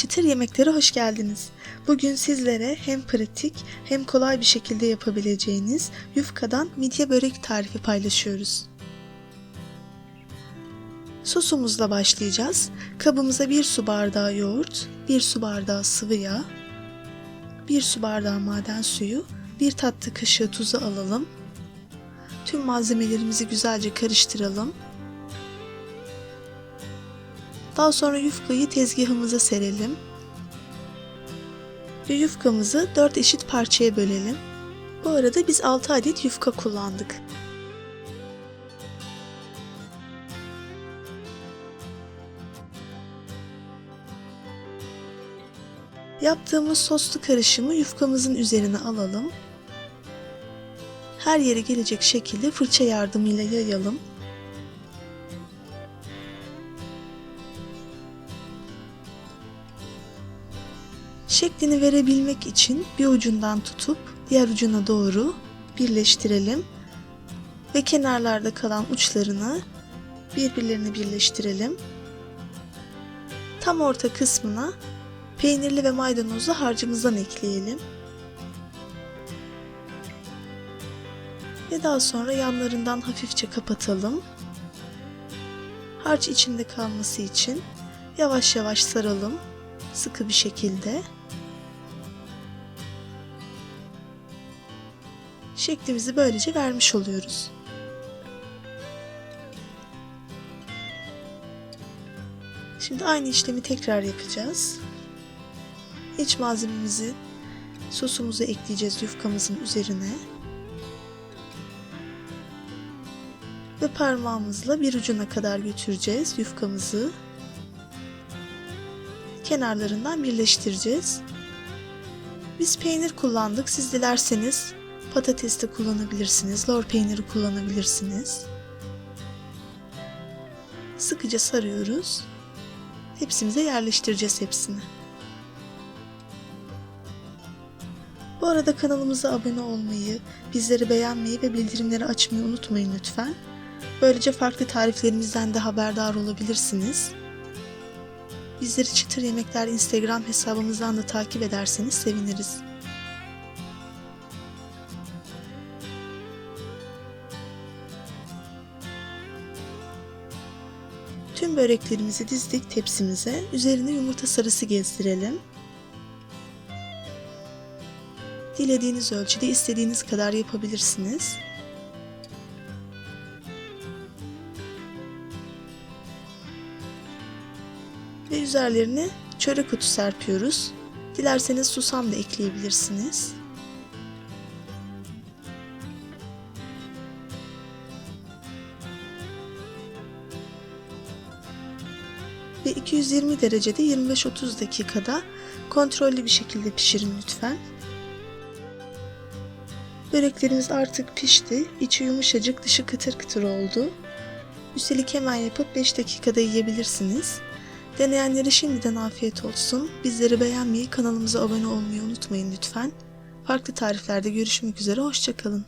Çıtır yemeklere hoş geldiniz. Bugün sizlere hem pratik hem kolay bir şekilde yapabileceğiniz yufkadan midye börek tarifi paylaşıyoruz. Sosumuzla başlayacağız. Kabımıza 1 su bardağı yoğurt, 1 su bardağı sıvı yağ, 1 su bardağı maden suyu, 1 tatlı kaşığı tuzu alalım. Tüm malzemelerimizi güzelce karıştıralım. Daha sonra yufkayı tezgahımıza serelim. Ve yufkamızı 4 eşit parçaya bölelim. Bu arada biz 6 adet yufka kullandık. Yaptığımız soslu karışımı yufkamızın üzerine alalım. Her yere gelecek şekilde fırça yardımıyla yayalım. Şeklini verebilmek için bir ucundan tutup diğer ucuna doğru birleştirelim ve kenarlarda kalan uçlarını birbirlerine birleştirelim. Tam orta kısmına peynirli ve maydanozlu harcımızdan ekleyelim. Ve daha sonra yanlarından hafifçe kapatalım. Harç içinde kalması için yavaş yavaş saralım sıkı bir şekilde. Şeklimizi böylece vermiş oluyoruz. Şimdi aynı işlemi tekrar yapacağız. İç malzememizi sosumuzu ekleyeceğiz yufkamızın üzerine. Ve parmağımızla bir ucuna kadar götüreceğiz yufkamızı. Kenarlarından birleştireceğiz. Biz peynir kullandık. Siz dilerseniz patates de kullanabilirsiniz. Lor peyniri kullanabilirsiniz. Sıkıca sarıyoruz. Hepsimize yerleştireceğiz hepsini. Bu arada kanalımıza abone olmayı, bizleri beğenmeyi ve bildirimleri açmayı unutmayın lütfen. Böylece farklı tariflerimizden de haberdar olabilirsiniz. Bizleri Çıtır Yemekler Instagram hesabımızdan da takip ederseniz seviniriz. Tüm böreklerimizi dizdik tepsimize. Üzerine yumurta sarısı gezdirelim. Dilediğiniz ölçüde istediğiniz kadar yapabilirsiniz. Ve üzerlerine çörek otu serpiyoruz. Dilerseniz susam da ekleyebilirsiniz. Ve 220 derecede 25-30 dakikada kontrollü bir şekilde pişirin lütfen. Böreklerimiz artık pişti. İçi yumuşacık, dışı kıtır kıtır oldu. Üstelik hemen yapıp 5 dakikada yiyebilirsiniz. Deneyenlere şimdiden afiyet olsun. Bizleri beğenmeyi, kanalımıza abone olmayı unutmayın lütfen. Farklı tariflerde görüşmek üzere, hoşçakalın.